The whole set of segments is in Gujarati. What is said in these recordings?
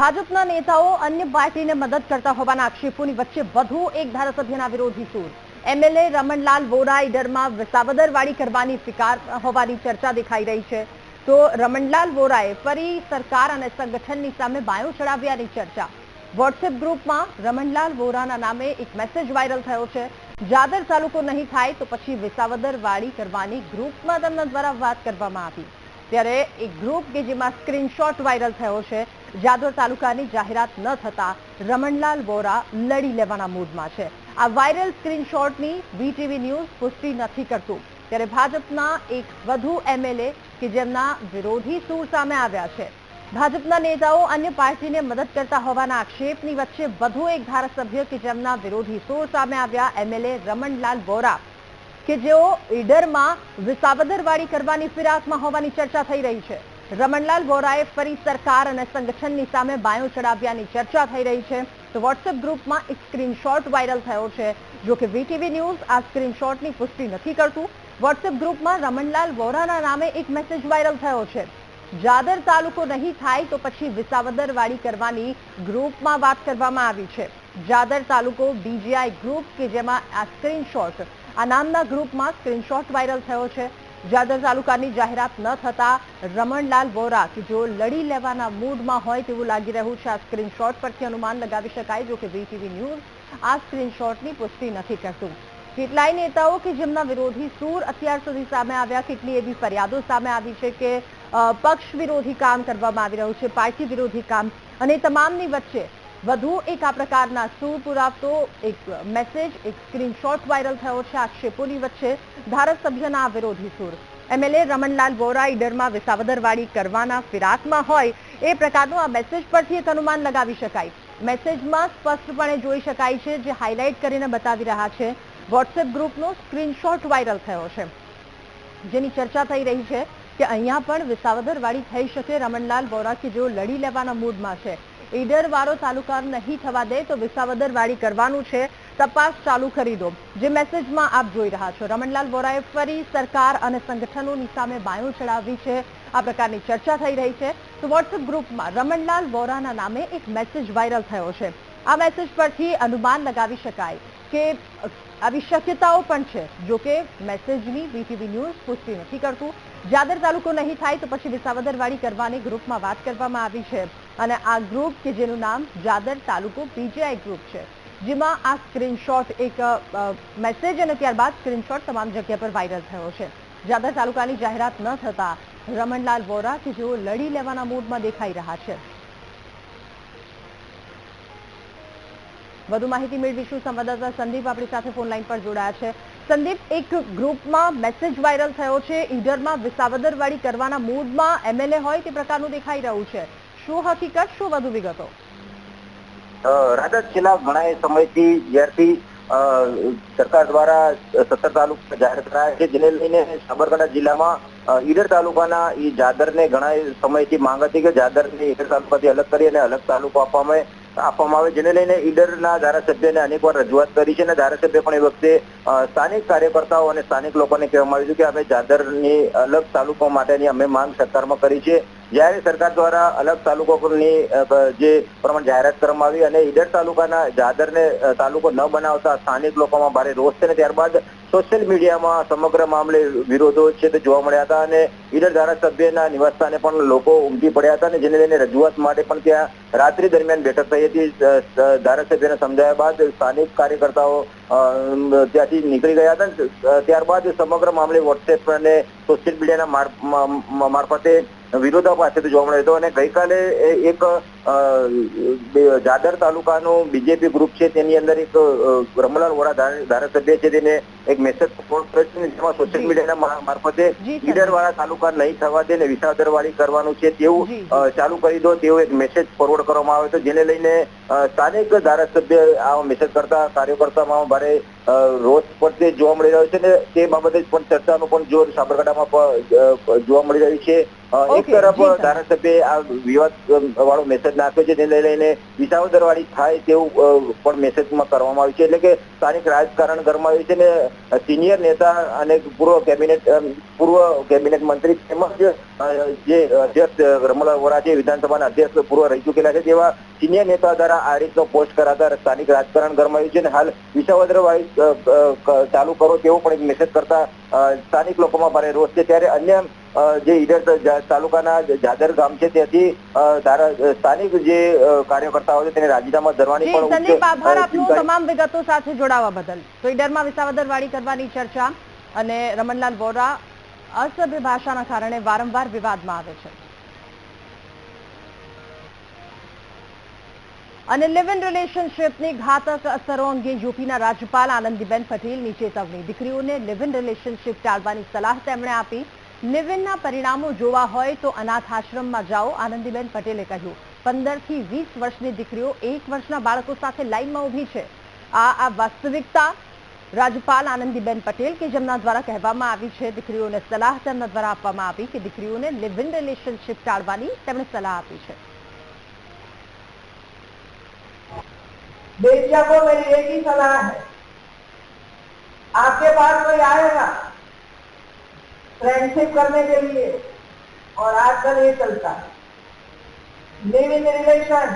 ભાજપના નેતાઓ અન્ય પાર્ટીને મદદ કરતા હોવાના આક્ષેપોની વચ્ચે વધુ એક ધારાસભ્યના વિરોધી સૂર. એમએલએ રમણલાલ વોરા ઈડરમાં વિસાવદરવાડી કરવાની સ્વીકાર હોવાની ચર્ચા દેખાઈ રહી છે. તો રમણલાલ વોરાએ ફરી સરકાર અને સંગઠનની સામે બાયો ચડાવ્યાની ચર્ચા. વોટ્સએપ ગ્રુપમાં રમણલાલ વોરાના નામે એક મેસેજ વાયરલ થયો છે. જાદર તાલુકો નહીં થાય તો પછી વિસાવદરવાડી કરવાની ગ્રુપમાં તેમના દ્વારા વાત કરવામાં આવી. ત્યારે એક ગ્રુપ કે જેમાં સ્ક્રીનશોટ વાયરલ થયો છે. જાદોર તાલુકાની જાહેરાત ન થતા રમણલાલ વોરા લડી લેવાના મૂડમાં છે. આ વાયરલ સ્ક્રીનશોટની વીટીવી ન્યૂઝ પુષ્ટિ નથી કરતું. ત્યારે ભાજપના એક વધુ એમએલએ કે જેમના વિરોધી સૂર સામે આવ્યા છે. ભાજપના નેતાઓ અન્ય પાર્ટીને મદદ કરતા હોવાના આક્ષેપની વચ્ચે વધુ એક ધારાસભ્ય કે જેમના વિરોધી સૂર સામે આવ્યા એમએલએ રમણલાલ વોરા કે જેઓ ઈડરમાં વિસાવદરવાડી કરવાની ફિરાકમાં હોવાની ચર્ચા થઈ રહી છે. રમણલાલ વોરાએ ફરી સરકાર અને સંગઠનની સામે બાયો ચડાવ્યાની ચર્ચા થઈ રહી છે. તો વોટ્સએપ ગ્રુપમાં એક સ્ક્રીનશોટ વાયરલ થયો છે. જો કે વીટીવી ન્યૂઝ આ સ્ક્રીનશોટની પુષ્ટિ નથી કરતું. વોટ્સએપ ગ્રુપમાં રમણલાલ વોરાના નામે એક મેસેજ વાયરલ થયો છે. જાદર તાલુકો નહીં થાય તો પછી વિસાવદરવાડી કરવાની ગ્રુપમાં વાત કરવામાં આવી છે. જાદર તાલુકો બીજીઆઈ ગ્રુપ કે જેમાં આ સ્ક્રીનશોટ આ નામના ગ્રુપમાં સ્ક્રીનશોટ વાયરલ થયો છે. જાદર તાલુકાની જાહેરાત ન થતા રમણલાલ વોરા કે જેઓ લડી લેવાના મૂડમાં હોય તેવું લાગી રહ્યું છે. આ સ્ક્રીનશોટ પરથી અનુમાન લગાવી શકાય જો કે વીટીવી ન્યૂઝ આ સ્ક્રીનશોટની પુષ્ટિ નથી કરતું. કેટલાય નેતાઓ કે જેમના વિરોધી સૂર અત્યાર સુધી સામે આવ્યા, કેટલી એવી ફરિયાદો સામે આવી છે કે પક્ષ વિરોધી કામ કરવામાં આવી રહ્યું છે, પાર્ટી વિરોધી કામ અને તમામની વચ્ચે વધુ એક આ પ્રકારના સૂર પુરાવતો એક મેસેજ એક સ્ક્રીનશોટ વાયરલ થયો છે આક્ષેપોની વચ્ચે. ધારાસભ્યના વિરોધી સૂર. એમએલએ રમણલાલ વોરા ઈડરમાં વિસાવદરવાડી કરવાના ફિરાકમાં હોય એ પ્રકારનો આ મેસેજ પરથી એક અનુમાન લગાવી શકાય. મેસેજમાં સ્પષ્ટપણે જોઈ શકાય છે જે હાઇલાઇટ કરીને બતાવી રહ્યા છે. વોટ્સએપ ગ્રુપનો સ્ક્રીનશોટ વાયરલ થયો છે. જેની ચર્ચા થઈ રહી છે કે અહીંયા પણ વિસાવદરવાડી થઈ શકે રમણલાલ વોરા કે જેઓ લડી લેવાના મૂડમાં છે. ઈડર વાળો તાલુકા નહીં થવા દે તો વિસાવદરવાડી કરવાનું છે. તપાસ ચાલુ કરી દો. જે મેસેજમાં આપ જોઈ રહ્યા છો. રમણલાલ વોરાએ ફરી સરકાર અને સંગઠનોની સામે બાયો ચડાવી છે. આ પ્રકારની ચર્ચા થઈ રહી છે. તો વોટ્સએપ ગ્રુપમાં રમણલાલ વોરાના નામે એક મેસેજ વાયરલ થયો છે. આ મેસેજ પરથી અનુમાન લગાવી શકાય કે આવી શક્યતાઓ પણ છે. જોકે મેસેજની બીટીવી ન્યૂઝ પુષ્ટિ નથી કરતું. જાદર તાલુકો નહીં થાય તો પછી વિસાવદરવાડી કરવાની ગ્રુપમાં વાત કરવામાં આવી છે. અને આ ગ્રુપ કે જેનું નામ જાદર તાલુકો પીજીઆઈ ગ્રુપ છે. જેમાં આ સ્ક્રીનશોટ એક મેસેજ અને ત્યારબાદ સ્ક્રીનશોટ તમામ જગ્યા પર વાયરલ થયો છે. જાદર તાલુકાની જાહેરાત ન થતા રમણલાલ વોરા કે જેઓ લડી લેવાના મૂડમાં દેખાઈ રહ્યા છે. વધુ માહિતી મેળવીશું સંવાદદાતા સંદીપ આપણી સાથે ફોન લાઈન પર જોડાયા છે. સંદીપ, એક ગ્રુપમાં મેસેજ વાયરલ થયો છે. ઈડરમાં વિસાવદરવાડી કરવાના મૂડમાં એમએલએ હોય તે પ્રકારનું દેખાઈ રહ્યું છે. શું હકીકત, શું વધુ વિગતો? રાજા, છેલ્લા ઘણા સમયથી જ્યારથી સરકાર દ્વારા સત્તર તાલુકા જાહેર કરાયા છે, જેને લઈને સાબરકાંઠા જિલ્લામાં ઈડર તાલુકાના એ જાદરને ઘણા સમયથી માંગ હતી કે જાદરને ઈડર તાલુકાથી અલગ કરી અને અલગ તાલુકો આપવામાં આપવામાં આવે, જેને લઈને ઈડરના ધારાસભ્યને અનેકવાર રજૂઆત કરી છે અને ધારાસભ્ય પણ એ વખતે સ્થાનિક કાર્યકર્તાઓ અને સ્થાનિક લોકોને કહેવામાં આવ્યું હતું કે અમે જાદરની અલગ તાલુકો માટેની અમે માંગ સરકારમાં કરી છે. જ્યારે સરકાર દ્વારા અલગ તાલુકોની જે પ્રમાણે જાહેરાત કરવામાં આવી અને ઈડર તાલુકાના જાદરને તાલુકો ન બનાવતા સ્થાનિક લોકોમાં ભારે રોષ છે અને ત્યારબાદ સોશિયલ મીડિયામાં સમગ્ર મામલે વિરોધો છે તે જોવા મળ્યા હતા અને ઈડર ધારાસભ્યના નિવાસસ્થાને પણ લોકો ઉમટી પડ્યા હતા અને જેને લઈને રજૂઆત માટે પણ ત્યાં રાત્રિ દરમિયાન બેઠક થઈ હતી. ધારાસભ્યને સમજાયા બાદ સ્થાનિક કાર્યકર્તાઓ ત્યાંથી નીકળી ગયા હતા. ત્યારબાદ સમગ્ર મામલે વોટ્સએપ અને સોશિયલ મીડિયાના મારફતે વિરોધાભાસથી જોવા મળ્યો હતો અને ગઈકાલે એક અ, જાદર તાલુકાનું બીજેપી ગ્રુપ છે તેની અંદર એક રમલાલ વોરા ધારાસભ્ય છે તેને એક મેસેજ જેમાં સોશિયલ મીડિયાના મારફતે ઈડરવાળા તાલુકા નહીં થવા દે ને વિસાવદરવાડી કરવાનું છે તેવું ચાલુ કરી દો તેવો એક મેસેજ ફોરવર્ડ કરવામાં આવ્યો હતો જેને લઈને સ્થાનિક ધારાસભ્ય આ મેસેજ કરતા કાર્યકર્તામાં ભારે રોષ તે જોવા મળી રહ્યો છે ને તે બાબતે પણ ચર્ચાનું પણ જોર સાબરકાંઠામાં પણ, જોવા મળી રહ્યું છે. એક તરફ ધારાસભ્ય આ વિવાદ વાળો મેસેજ નાખ્યો છે તેને લઈને વિસાવદરવાળી થાય તેવું પણ મેસેજમાં કરવામાં આવ્યું છે. એટલે કે સ્થાનિક રાજકારણ ગરમાયું છે ને સિનિયર નેતા અને પૂર્વ કેબિનેટ પૂર્વ કેબિનેટ મંત્રી તેમજ જે અધ્યક્ષ રમલા વોરા જે વિધાનસભાના અધ્યક્ષ પૂર્વ રહી ચૂકેલા છે તેવા સિનિયર નેતા દ્વારા આ રીતનો પોસ્ટ કરાતા સ્થાનિક રાજકારણ ગરમાયું છે અને હાલ અ, ચાલુ કરો તેવો પણ એક મેસેજ કરતા સ્થાનિક લોકોમાં ભારે રોષ છે. ત્યારે અન્ય જે ઈડર તાલુકાના જાદર ગામ છે ત્યાંથી સ્થાનિક જે કાર્યકર્તાઓ છે તેને રાજીનામા ધરવાની પણ સંદીપ આભાર આપનો તમામ વિગતો સાથે જોડાવા બદલ. તો ઈડરમાં વિસાવદરવાડી કરવાની ચર્ચા અને રમણલાલ વોરા અસભ્ય ભાષાના કારણે વારંવાર વિવાદમાં આવે છે. અને લિવ ઇન રિલેશનશીપની ઘાતક અસરો અંગે યુપીના રાજ્યપાલ આનંદીબેન પટેલની ચેતવણી દીકરીઓને લિવ ઇન રિલેશનશિપ ટાળવાની સલાહ તેમણે આપી. લિવ ઇનના પરિણામો જોવા હોય તો અનાથ આશ્રમમાં જાઓ આનંદીબેન પટેલે કહ્યું પંદર થી વીસ વર્ષની દીકરીઓ એક વર્ષના બાળકો સાથે લાઈનમાં ઊભી છે આ આ વાસ્તવિકતા રાજ્યપાલ આનંદીબેન પટેલ કે જેમના દ્વારા કહેવામાં આવી છે દીકરીઓને સલાહ તેમના દ્વારા આપવામાં આવી કે દીકરીઓને લિવ ઇન રિલેશનશિપ ટાળવાની તેમણે સલાહ આપી છે बेटिया को मेरी एक ही सलाह है आपके पास कोई आएगा फ्रेंडशिप करने के लिए। और आजकल ये चलता है। लिव इन रिलेशन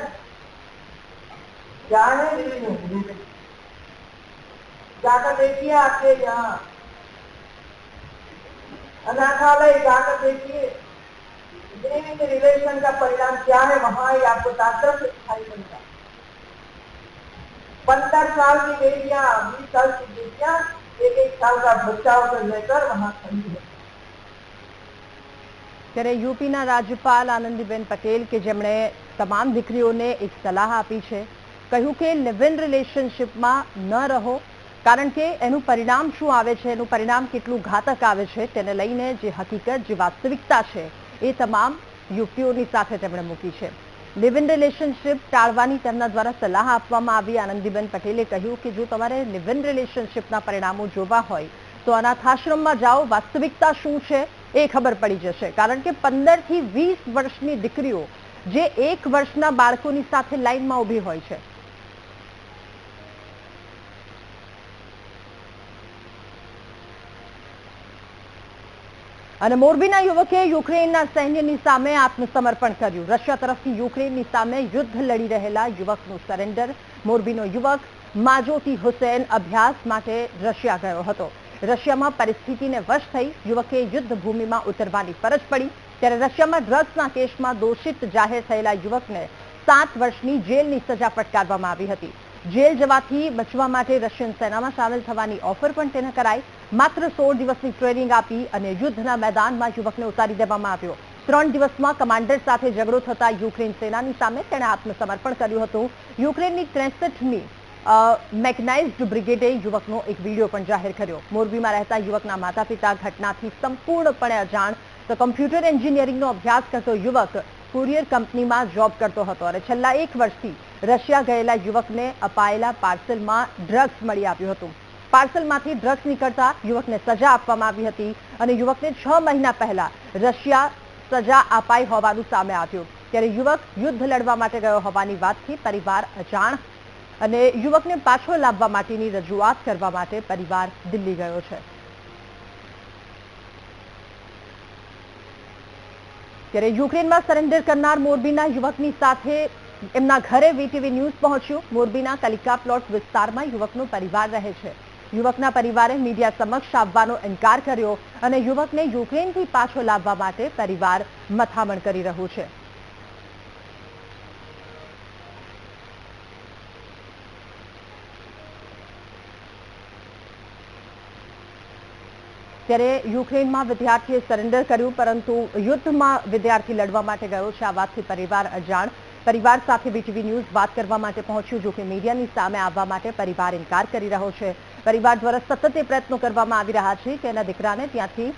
क्या है लिव इन रिलेशन जाकर देखिए आपके यहाँ। अनाथालय जाकर देखिए। लिव इन रिलेशन का परिणाम क्या है, वहाँ ही आपको ताकत दिखाई देगा पंद्रह साल की बेटियाँ, बीस साल की बेटियाँ, एक एक साल का बच्चा लेकर वहाँ खड़ी है। ત્યારે યુપીના રાજ્યપાલ આનંદીબેન પટેલ કે જેમણે તમામ દીકરીઓને એક સલાહ આપી છે, કહ્યું કે લિવ ઇન રિલેશનશિપમાં ન રહો, કારણ કે એનું પરિણામ શું આવે છે, એનું પરિણામ કેટલું ઘાતક આવે છે, તેને લઈને જે હકીકત, જે વાસ્તવિકતા છે, એ તમામ યુવતીઓની સાથે તેમણે મૂકી છે. લિવ ઇન રિલેશનશિપ ટાળવાની તેમના દ્વારા સલાહ આપવામાં આવી. આનંદીબેન પટેલે કહ્યું કે જો તમારે લિવ ઇન રિલેશનશિપના પરિણામો જોવા હોય, તો અનાથાશ્રમમાં જાઓ. વાસ્તવિકતા શું છે? એ ખબર પડી જશે. કારણ કે પંદરથી વીસ વર્ષની દીકરીઓ જે એક વર્ષના બાળકોની સાથે લાઈનમાં ઊભી હોય છે. અને મોરબીના યુવકે યુક્રેનના સૈન્યની સામે આત્મસમર્પણ કર્યું. રશિયા તરફથી યુક્રેનની સામે યુદ્ધ લડી રહેલા યુવકનું સરેન્ડર મોરબીનો યુવક માજોતી હુસેન અભ્યાસ માટે રશિયા ગયો હતો. રશિયામાં પરિસ્થિતિને વશ થઈ યુવકે યુદ્ધ ભૂમિમાં ઉતરવાની ફરજ પડી. ત્યારે રશિયામાં ડ્રગ્સના કેસમાં દોષિત જાહેર થયેલા યુવકને સાત વર્ષની જેલની સજા ફટકારવામાં આવી હતી. જેલ જવાથી બચવા માટે રશિયન સેનામાં સામેલ થવાની ઓફર પણ તેને કરાઈ. માત્ર સોળ દિવસની ટ્રેનિંગ આપી અને યુદ્ધના મેદાનમાં યુવકને ઉતારી દેવામાં આવ્યો. ત્રણ દિવસમાં કમાન્ડર સાથે ઝઘડો થતા યુક્રેન સેનાની સામે તેણે આત્મસમર્પણ કર્યું હતું. યુક્રેનની ત્રેસઠમી મેકનાઇઝડ બ્રિગેડે યુવકનો એક વીડિયો પણ જાહેર કર્યો. મોરબીમાં રહેતા યુવકના માતા પિતા ઘટનાથી સંપૂર્ણપણે અજાણ. તો કમ્પ્યુટર એન્જિનિયરિંગનો અભ્યાસ કરતો યુવક કુરિયર કંપનીમાં જોબ કરતો હતો અને છેલ્લા એક વર્ષથી રશિયા ગયેલા યુવકને અપાયેલા પાર્સલમાં ડ્રગ્સ મળી આવ્યું હતું. પાર્સલમાંથી ડ્રગ્સ નીકળતા યુવકને સજા આપવામાં આવી હતી અને યુવકને છ મહિના પહેલા રશિયા સજા અપાઈ હોવાનું સામે આવ્યું. ત્યારે યુવક યુદ્ધ લડવા માટે ગયો હોવાની વાતથી પરિવાર અજાણ અને યુવકને પાછો લાવવા માટેની રજૂઆત કરવા માટે પરિવાર દિલ્હી ગયો છે. ત્યારે યુક્રેનમાં સરેન્ડર કરનાર મોરબીના યુવકની સાથે એમના ઘરે વીટીવી ન્યૂઝ પહોંચ્યું. મોરબીના કલિકા પ્લોટ વિસ્તારમાં યુવકનો પરિવાર રહે છે. યુવકના પરિવારે મીડિયા સમક્ષ આવવાનો ઇનકાર કર્યો અને યુવકને યુક્રેનથી પાછો લાવવા માટે પરિવાર મથામણ કરી રહ્યું છે. ત્યારે યુક્રેનમાં વિદ્યાર્થીએ સરેન્ડર કર્યું, પરંતુ યુદ્ધમાં વિદ્યાર્થી લડવા માટે ગયો છે. આ વાતથી પરિવાર અજાણ. પરિવાર સાથે વીટીવી ન્યૂઝ વાત કરવા માટે પહોંચ્યું, જો કે મીડિયાની સામે આવવા માટે પરિવાર ઇનકાર કરી રહ્યો છે. પરિવાર દ્વારા સતત એ પ્રયત્નો કરવામાં આવી રહ્યા છે કે એના દીકરાને ત્યાંથી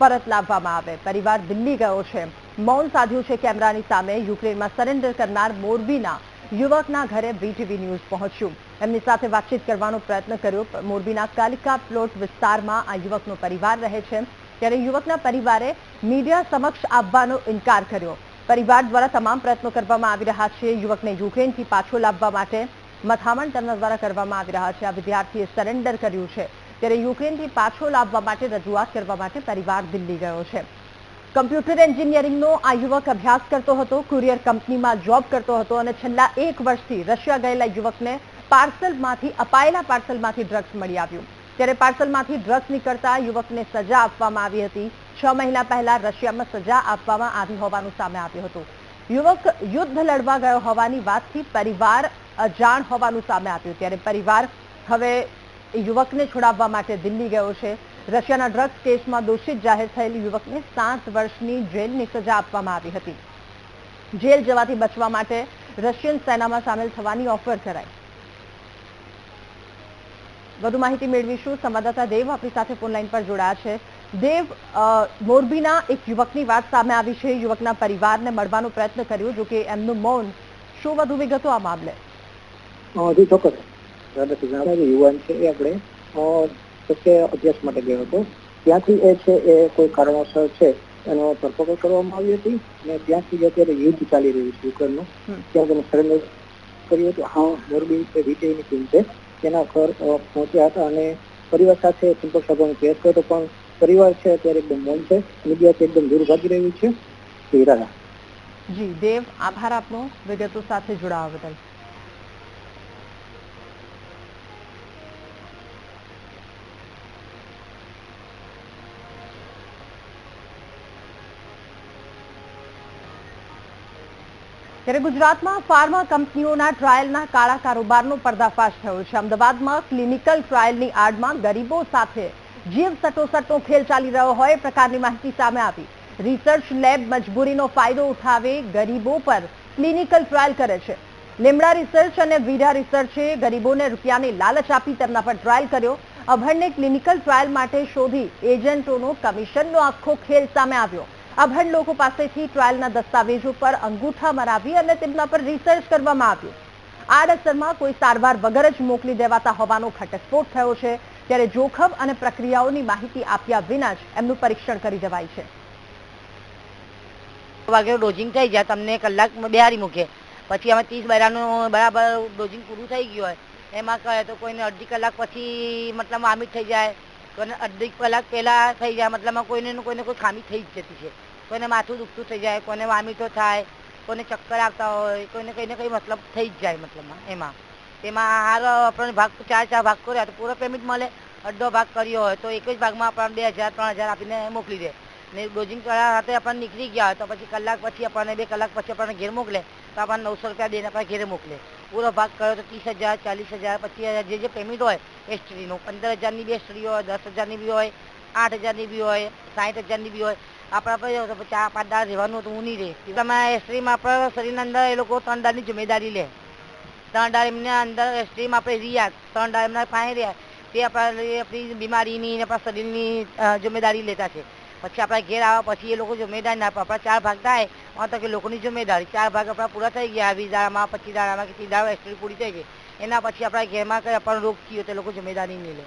પરત લાવવામાં આવે. પરિવાર દિલ્હી ગયો છે. મૌન સાધ્યું છે કેમેરાની સામે યુક્રેનમાં સરેન્ડર કરનાર મોરબીના યુવકના ઘરે વીટીવી ન્યૂઝ પહોંચ્યું. એમની સાથે વાતચીત કરવાનો પ્રયત્ન કર્યો. મોરબીના કાલિકા પ્લોટ વિસ્તારમાં આ યુવકનો પરિવાર રહે છે. ત્યારે યુવકના પરિવારે મીડિયા સમક્ષ આવવાનો ઇનકાર કર્યો. પરિવાર દ્વારા તમામ પ્રયત્નો કરવામાં આવી રહ્યા છે. યુવકને યુક્રેનથી પાછો લાવવા માટે મથામણ તેમના દ્વારા કરવામાં આવી રહ્યા છે. આ વિદ્યાર્થીએ સરેન્ડર કર્યું છે. ત્યારે યુક્રેનથી પાછો લાવવા માટે રજૂઆત કરવા માટે પરિવાર દિલ્હી ગયો છે. કમ્પ્યુટર એન્જિનિયરિંગનો આ યુવક અભ્યાસ કરતો હતો. કુરિયર કંપનીમાં જોબ કરતો હતો અને છેલ્લા એક વર્ષથી રશિયા ગયેલા યુવકને પાર્સલમાંથી, અપાયેલા પાર્સલમાંથી ડ્રગ્સ મળી આવ્યું. ત્યારે પાર્સલમાંથી ડ્રગ્સ નીકળતા યુવકને સજા આપવામાં આવી હતી. છ મહિના પહેલા રશિયામાં સજા આપવામાં આવી હોવાનું સામે આવ્યું હતું. યુવક યુદ્ધ લડવા ગયો હોવાની વાતથી પરિવાર અજાણ હોવાનું સામે આવ્યું. ત્યારે પરિવાર હવે યુવકને છોડાવવા માટે દિલ્હી ગયો છે. રશિયાના ડ્રગ્સ કેસમાં દોષિત જાહેર થયેલ યુવકને સાત વર્ષની જેલની સજા આપવામાં આવી હતી. જેલ જવાથી બચવા માટે રશિયન સેનામાં સામેલ થવાની ઓફર કરાઈ. વધુ માહિતી મેળવીશું. સંવાદદાતા દેવ આપણી સાથે ફોનલાઈન પર જોડાયા છે. દેવ મોરબીના એક યુવકની વાત સામે આવી છે. યુવકના પરિવારને મળવાનો પ્રયત્ન કર્યો જો કે એમનું મૌન શું વધુ વિગતો આ મામલે? હજી ચોક્કસ. યુવાન છે એ આપણે અભ્યાસ માટે ગયો હતો. ત્યાંથી એ છે એ કોઈ કારણોસર છે એનો ધરપકડ કરવામાં આવી હતી અને ત્યાંથી અત્યારે યુદ્ધ ચાલી રહ્યું છે યુક્રેનનું ત્યાં તેને સરેન્ડર કર્યું હતું. હા મોરબી એ વિજયની ટીમ છે. તેના ઘર પહોંચ્યા હતા અને પરિવાર સાથે સંપર્ક સાધવાનો પ્રયાસ કર્યો પણ પરિવાર છે અત્યારે એકદમ મૌન છે. મીડિયાથી એકદમ દૂર ભાગી રહ્યું છે. જી, દેવ, આભાર આપનો. વિગતો સાથે જોડાવા બદલ. ત્યારે ગુજરાતમાં ફાર્મા કંપનીઓના ટ્રાયલના કાળા કારોબારનો પર્દાફાશ થયો છે. અમદાવાદમાં ક્લિનિકલ ટ્રાયલની આડમાં ગરીબો સાથે જીવ સટોસટનો ખેલ ચાલી રહ્યો હોય પ્રકારની માહિતી સામે આવી. રિસર્ચ લેબ મજબૂરીનો ફાયદો ઉઠાવી ગરીબો પર ક્લિનિકલ ટ્રાયલ કરે છે. લીમડા રિસર્ચ અને વીરા રિસર્ચે ગરીબોને રૂપિયાની લાલચ આપી તેમના પર ટ્રાયલ કર્યો. અભણને ક્લિનિકલ ટ્રાયલ માટે શોધી એજન્ટોનો કમિશનનો આખો ખેલ સામે આવ્યો. અભણ લોકો પાસેથી ટ્રાયલના દસ્તાવેજો પર અંગૂઠા મરાવી અને તેમના પર રિસર્ચ કરવામાં આવ્યું. આડઅસરમાં કોઈ સારવાર વગર જ મોકલી દેવાતા હોવાનો ઘટસ્ફોટ થયો છે, ત્યારે જોખમ અને પ્રક્રિયાઓની માહિતી આપ્યા વિના જ એમનું પરીક્ષણ કરી દેવાય છે. વાગે ડોઝિંગ થઈ જાય, તમને કલાક બિહારી મૂકે. પછી અમે ત્રીસ બહેરાનું બરાબર ડોઝિંગ પૂરું થઈ ગયું હોય. એમાં કહે તો કોઈને અડધી કલાક પછી મતલબ વામિટ થઈ જાય. અડધી કલાક પહેલાં થઈ જાય મતલબમાં કોઈને કોઈને કોઈ ખામી થઈ જ જતી છે. કોઈને માથું દુખતું થઈ જાય, કોઈને વામિટો થાય, કોઈને ચક્કર આવતા હોય, કોઈને કંઈ ને કંઈ મતલબ થઈ જ જાય મતલબમાં, એમાં. તેમાં હાર આપણને ભાગ, ચાર ચાર ભાગ કર્યા તો પૂરો પેમેન્ટ મળે. અડધો ભાગ કર્યો હોય તો એક જ ભાગમાં આપણને બે હજાર, ત્રણ હજાર આપીને મોકલી દે. ને ડોઝિંગ કરાર સાથે આપણને નીકળી ગયા હોય તો પછી કલાક પછી આપણને બે કલાક પછી આપણને ઘેર મોકલે. તો આપણને નવસો રૂપિયા દઈને આપણે ઘેરે મોકલે. પૂરો ભાગ કર્યો તો ત્રીસ હજાર, ચાલીસ હજાર, પચીસ હજાર, જે જે પેમેન્ટ હોય એ પંદર હજારની બી સ્ત્રી હોય, દસ હજારની બી હોય, આઠ હજારની બી હોય સાઠ હજારની બી હોય. આપણા પર ચાર, પાંચ દાળ રહેવાનું તો હું નહીં રહે. તમે એસ્ટ્રીમાં આપણા શરીરના અંદર એ લોકો ત્રણ દાળની જિમ્મેદારી લે. ત્રણ દાળ એમને અંદર સ્ટ્રીમ આપણે રહ્યા ત્રણ દાળ એમના પાસે રહ્યા. તે આપણા આપણી બીમારીની આપણા શરીરની જિમ્મેદારી લેતા છે. પછી આપણા ઘેર આવ્યા પછી એ લોકો જમેદારી ના આપે આપણા ચાર ભાગ થાય તો કે લોકોની જમેદારી ચાર ભાગ આપણા પૂરા થઈ ગયા, વીસ દાડામાં, પચીસ દાડામાં કે ત્રીસ દાડા એસ્ટ્રી પૂરી થઈ ગઈ. એના પછી આપણા ઘેરમાં કંઈ આપણને રોગ થયો તો લોકો જમેદારી નહીં લે.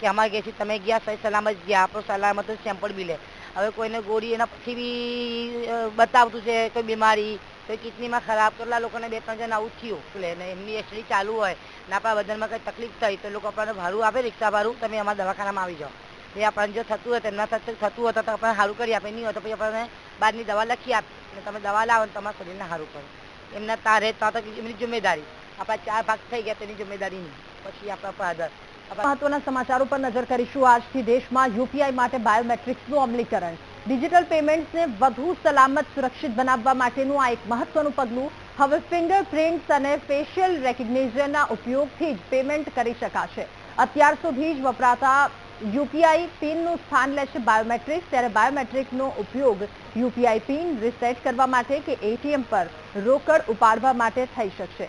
કે અમારા ઘેરથી તમે ગયા, સહી સલામત ગયા, આપણો સલામત સેમ્પલ બી લે. હવે કોઈને ગોળી એના પછી બી બતાવતું છે, કોઈ બીમારી, કોઈ કિડનીમાં ખરાબ, કેટલા લોકોને બે ત્રણ જણ આવું થયું. એટલે એમની એસડી ચાલુ હોય ને આપણા બદનમાં કંઈ તકલીફ થઈ તો લોકો આપણને ભાડું આપે રિક્ષા ભાડું તમે અમારા દવાખાનામાં આવી જાઓ. એ આપણને જો થતું હોય તો એમના સાથે થતું હોય તો આપણે સારું કરી આપે. નહીં હોય તો પછી આપણને બહારની દવા લખી આપે. અને તમે દવા લાવો ને તમારા શરીરને સારું કરો. એમના તારે તો એમની જિમ્મેદારી. આપણા ચાર ભાગ થઈ ગયા તેની જિમ્મેદારી નહીં. પછી આપણા પર આધાર મહત્વના સમાચારો પર નજર કરીશું આજથી દેશમાં યુપીઆઈ માટે બાયોમેટ્રિક્સનું અમલીકરણ. ડિજિટલ પેમેન્ટ્સને વધુ સલામત, સુરક્ષિત બનાવવા માટેનું આ એક મહત્વનું પગલું. હવે ફિંગરપ્રિન્ટ્સ અને ફેશિયલ રેકગ્નિશનના ઉપયોગથી જ પેમેન્ટ કરી શકાશે. અત્યાર સુધી જ વપરાતા યુપીઆઈ પિનનું સ્થાન લેશે બાયોમેટ્રિક્સ. ત્યારે બાયોમેટ્રિકનો ઉપયોગ યુપીઆઈ પિન રિસેટ કરવા માટે કે એટીએમ પર રોકડ ઉપાડવા માટે થઈ શકશે.